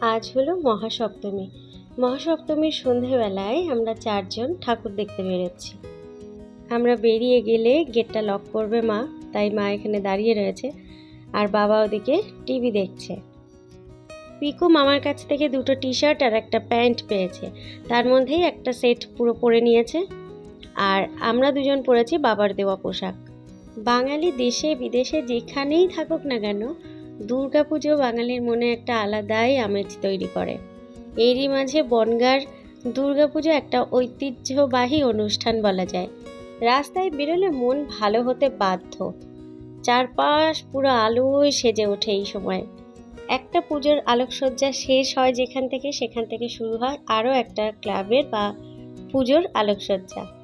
আজ হলো মহাসপ্তমী। মহাসপ্তমীর সন্ধেবেলায় আমরা চারজন ঠাকুর দেখতে বেরোচ্ছি। আমরা বেরিয়ে গেলে গেটটা লক করবে মা, তাই মা এখানে দাঁড়িয়ে রয়েছে আর বাবা ওদিকে টিভি দেখছে। পিকু মামার কাছ থেকে দুটো টি শার্ট আর একটা প্যান্ট পেয়েছে। তার মধ্যেই একটা সেট পুরো পরে নিয়েছে আর আমরা দুজন পরেছি বাবার দেওয়া পোশাক। বাঙালি দেশে বিদেশে যেখানেই থাকুক না কেন দুর্গাপুজো বাঙালির মনে একটা আলাদাই আমেজ তৈরি করে। এরই মাঝে বনগার দুর্গাপুজো একটা ঐতিহ্যবাহী অনুষ্ঠান বলা যায়। রাস্তায় বেরোলে মন ভালো হতে বাধ্য। চারপাশ পুরো আলোয় সেজে ওঠে এই সময়। একটা পুজোর আলোকসজ্জা শেষ হয় যেখান থেকে সেখান থেকে শুরু হয় আরও একটা ক্লাবের বা পুজোর আলোকসজ্জা।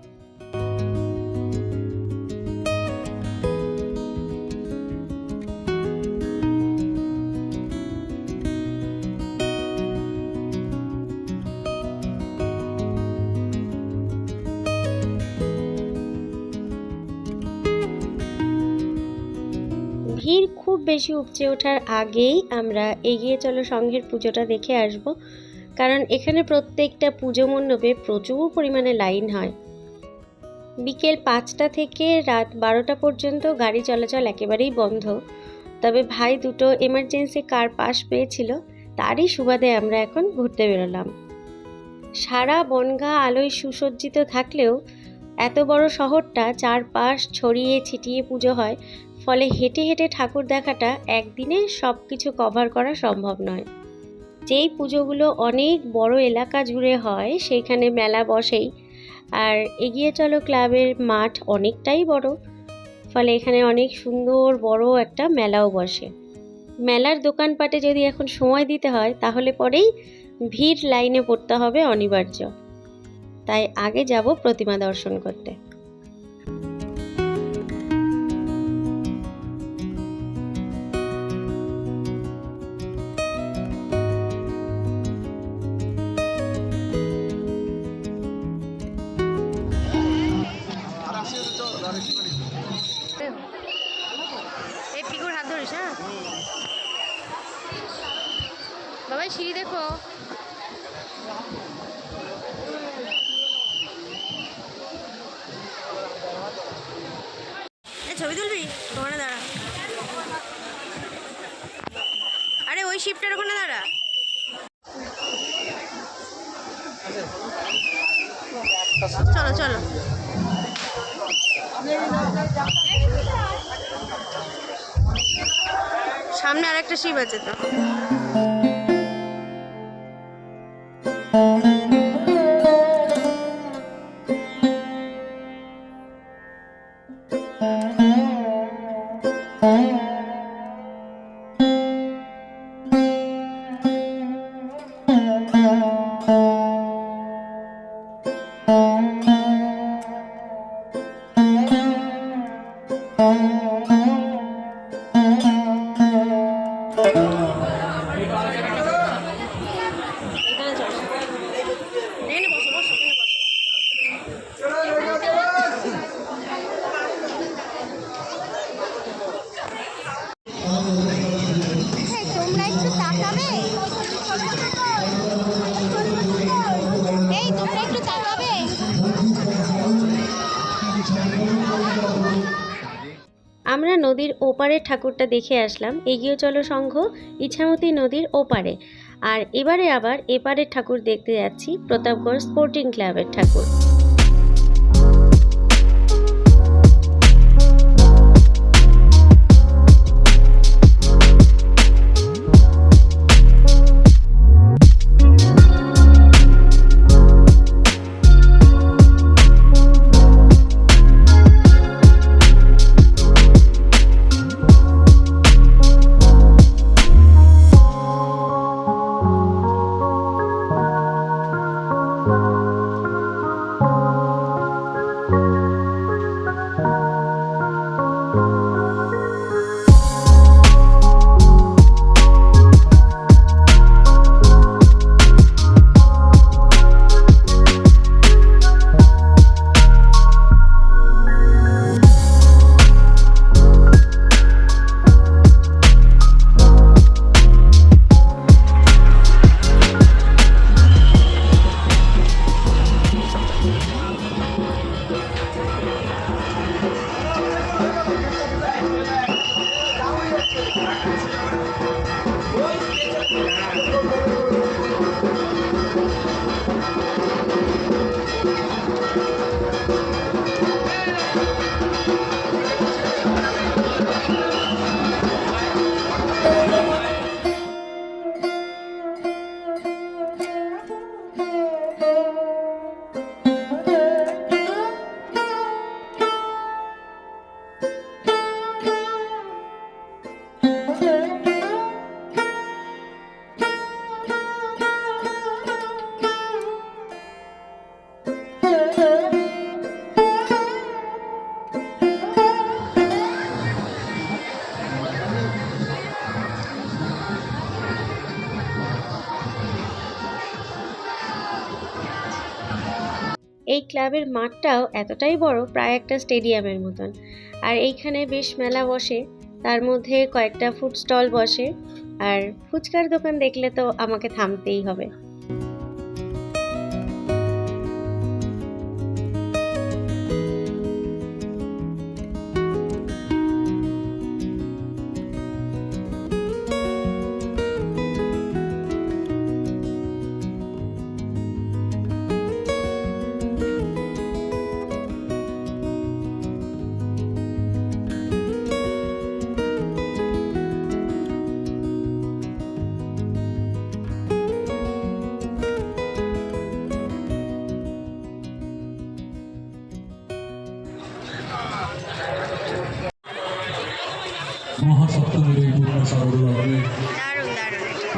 ভিড় খুব বেশি উপচে ওঠার আগেই আমরা এগিয়ে চলো সংঘের পুজোটা দেখে আসব। কারণ এখানে প্রত্যেকটা পুজো মণ্ডপে প্রচুর পরিমাণে লাইন হয়। বিকেল পাঁচটা থেকে রাত বারোটা পর্যন্ত গাড়ি চলাচল একেবারেই বন্ধ। তবে ভাই দুটো এমার্জেন্সি কার পাস পেয়েছিল, তারই সুবাদে আমরা এখন ঘুরতে বেরোলাম। সারা বনগা আলোয় সুসজ্জিত থাকলেও এত বড় শহরটা চারপাশ ছড়িয়ে ছিটিয়ে পুজো হয় ফলে হেঁটে হেঁটে ঠাকুর দেখাটা একদিনে সব কিছু কভার করা সম্ভব নয়। যেই পুজোগুলো অনেক বড় এলাকা জুড়ে হয়, সেইখানে মেলা বসেই। আর এগিয়ে চলো ক্লাবের মাঠ অনেকটাই বড়। ফলে এখানে অনেক সুন্দর বড় একটা মেলাও বসে। মেলার দোকানপাটে যদি এখন সময় দিতে হয়, তাহলে পরেই ভিড় লাইনে পড়তে হবে অনিবার্য। তাই আগে যাব প্রতিমা দর্শন করতে। ছবি তুলবি? ওখানে দাঁড়া। আরে, ওই শিপটার ওখানে দাঁড়া। চলো চলো। সামনে আরেকটা শিপ আছে তো। আমরা নদীর ওপারে ঠাকুরটা দেখে আসলাম। এগিয়ে চলো সংঘ, ইছামতি নদীর ওপারে। আর এবারে আবার এপারের ঠাকুর দেখতে যাচ্ছি, প্রতাপগড় স্পোর্টিং ক্লাবের ঠাকুর। ক্লাবের মাঠটাও এতটাই বড়, প্রায় একটা স্টেডিয়ামের মতন। আর এইখানে বেশ মেলা বসে, তার মধ্যে কয়েকটা ফুড স্টল বসে, আর ফুচকার দোকান দেখলে তো আমাকে থামতেই হবে।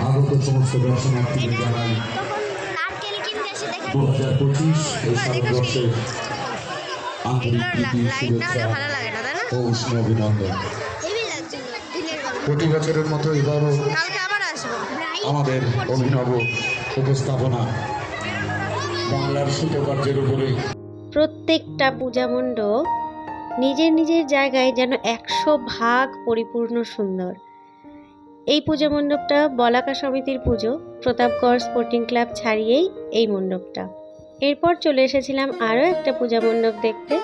আগত সমস্ত দর্শনার্থীদের জানাই দু হাজার পঁচিশ এই আন্তরিক প্রীতি শুভেচ্ছা ও উষ্ণ অভিনন্দন। প্রতি বছরের মতো এবারও কালকে আবার আসব। আমাদের অভিনব উপস্থাপনা বাংলার শিল্পকার্যের উপরে। প্রত্যেকটা পূজা মণ্ডপ নিজের নিজের জায়গায় যেন একশো ভাগ পরিপূর্ণ সুন্দর। এই পূজা মণ্ডপটা বলাকা সমিতির পুজো। প্রতাপগড় স্পোর্টিং ক্লাব ছাড়িয়েই এই মণ্ডপটা। এরপর চলে এসেছিলাম আরও একটা পূজা মণ্ডপ দেখতে।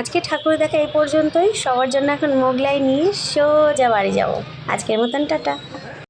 আজকে ঠাকুর দেখা এই পর্যন্তই। সবার জন্য এখন মোগলাই নিয়ে সোজা বাড়ি যাব। আজকের মতন, টাটা।